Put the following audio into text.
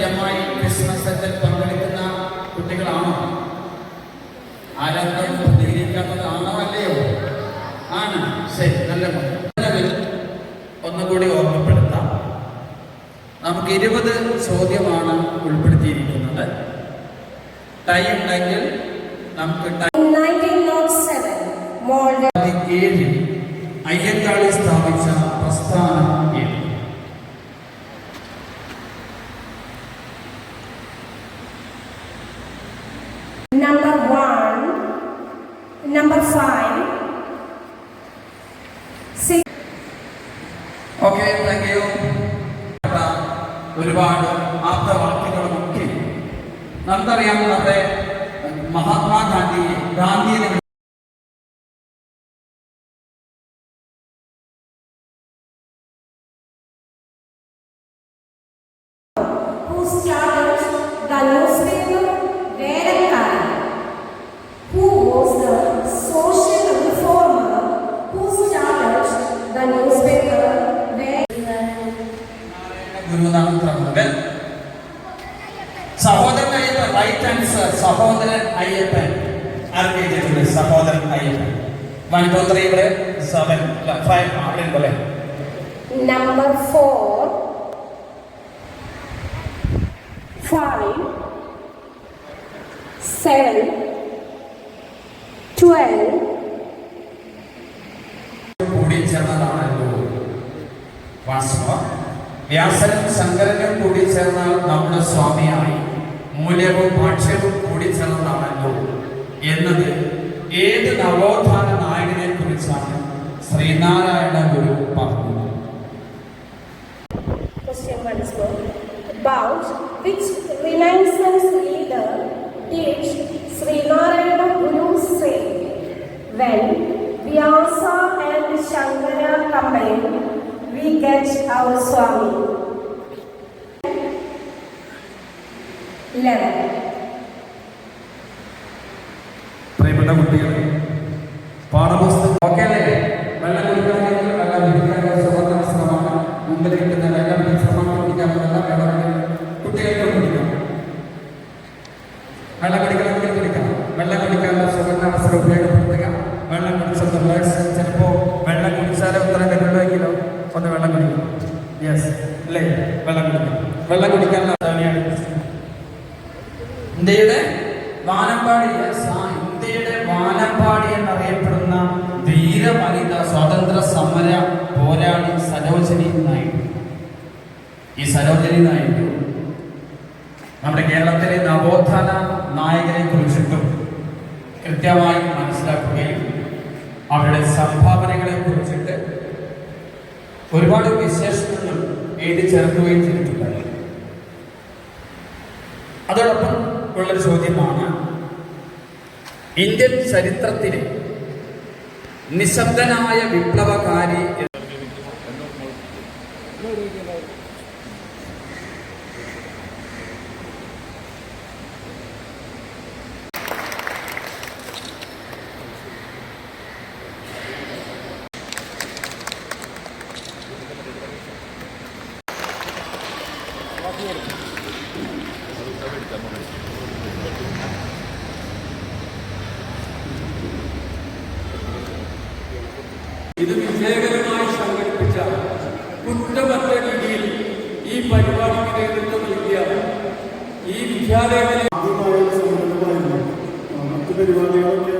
സ്ഥിരമായി ക്രിസ്മസ് സെന്ററിൽ പങ്കെടുക്കുന്ന കുട്ടികളാണോ? ആരാധന പ്രതികരിക്കാത്തതാണോ അല്ലയോ? ആണ്. ശരി നല്ല ഒന്നുകൂടി ഓർമ്മപ്പെടുത്താം. നമുക്ക് ഇരുപത് ചോദ്യമാണ് ഉൾപ്പെടുത്തിയിരിക്കുന്നത്. ടൈം ഉണ്ടെങ്കിൽ നമുക്ക് time number five, six, okay thank you ഒരുപാട് ആപ്തവാക്യങ്ങളുമൊക്കെ. നമുക്കറിയാം നമ്മുടെ മഹാത്മാഗാന്ധിയെ ഗാന്ധിയെ ഗുരുനാഥ് പ്രമുഖൻ സഹോദരൻ അയ്യപ്പൻ റൈറ്റ് ആൻസർ സഹോദരൻ അയ്യപ്പൻ. എഴുതിയിട്ടുണ്ട്? Sahodaran Ayyappan. One two three ഇവിടെ സെവൻ ഫൈവ് അവിടെ ഉണ്ടല്ലേ? Number four five seven twelve കൂടി ചേർന്നതാണല്ലോ. വാസ്തവം വ്യാസനും ശങ്കരനും കൂടി ചേർന്നാൽ നമ്മുടെ സ്വാമിയായി മൂല്യവും ഭാഷ്യവും കൂടി ചേർന്നതാണല്ലോ. എന്നത് ഏത് നവോത്ഥാന നായകനെ കുറിച്ചാണ് ശ്രീനാരായണ ഗുരു പറഞ്ഞത്? Get our Swami? Eleven. പ്രിയപ്പെട്ട കുട്ടികൾ പാഠപുസ്തകം ഓക്കെ അല്ലേ വെള്ളം കുടിക്കണമെങ്കിൽ വെള്ളം കുടിക്കാൻ സുവർണ വസ്ത്രമാണ് മുമ്പിൽ കിട്ടുന്ന വെള്ളം ശ്രമങ്ങൾ കുടിക്കാൻ വെള്ളം വെള്ളം കുട്ടികൾക്ക് കുടിക്കണം വെള്ളം ഇന്ത്യയുടെ വാനമ്പാടി എന്നറിയപ്പെടുന്ന ധീരവനിത സ്വാതന്ത്ര്യ സമര പോരാളി സരോജിനി നായിഡു. ഈ സരോജിനി നായിഡു നമ്മുടെ കേരളത്തിലെ നവോത്ഥാന നായകരെ കുറിച്ചിട്ടും കൃത്യമായി മനസ്സിലാക്കുകയും അവരുടെ സംഭാവനകളെ കുറിച്ചിട്ട് ഒരുപാട് വിശേഷണങ്ങൾ എഴുതി ചേർക്കുകയും ചെയ്തിട്ടുണ്ട്. അതോടൊപ്പം ഉള്ളൊരു ചോദ്യമാണ് ഇന്ത്യൻ ചരിത്രത്തിലെ നിശബ്ദനായ വിപ്ലവകാരി ഇത് വിജയകരമായി സംഘടിപ്പിച്ച കുറ്റമറ്റ രീതിയിൽ ഈ പരിപാടിക്ക് നേതൃത്വം നൽകിയ ഈ വിദ്യാലയ ആദ്യമായ ഒരു മറ്റു പരിപാടികളൊക്കെ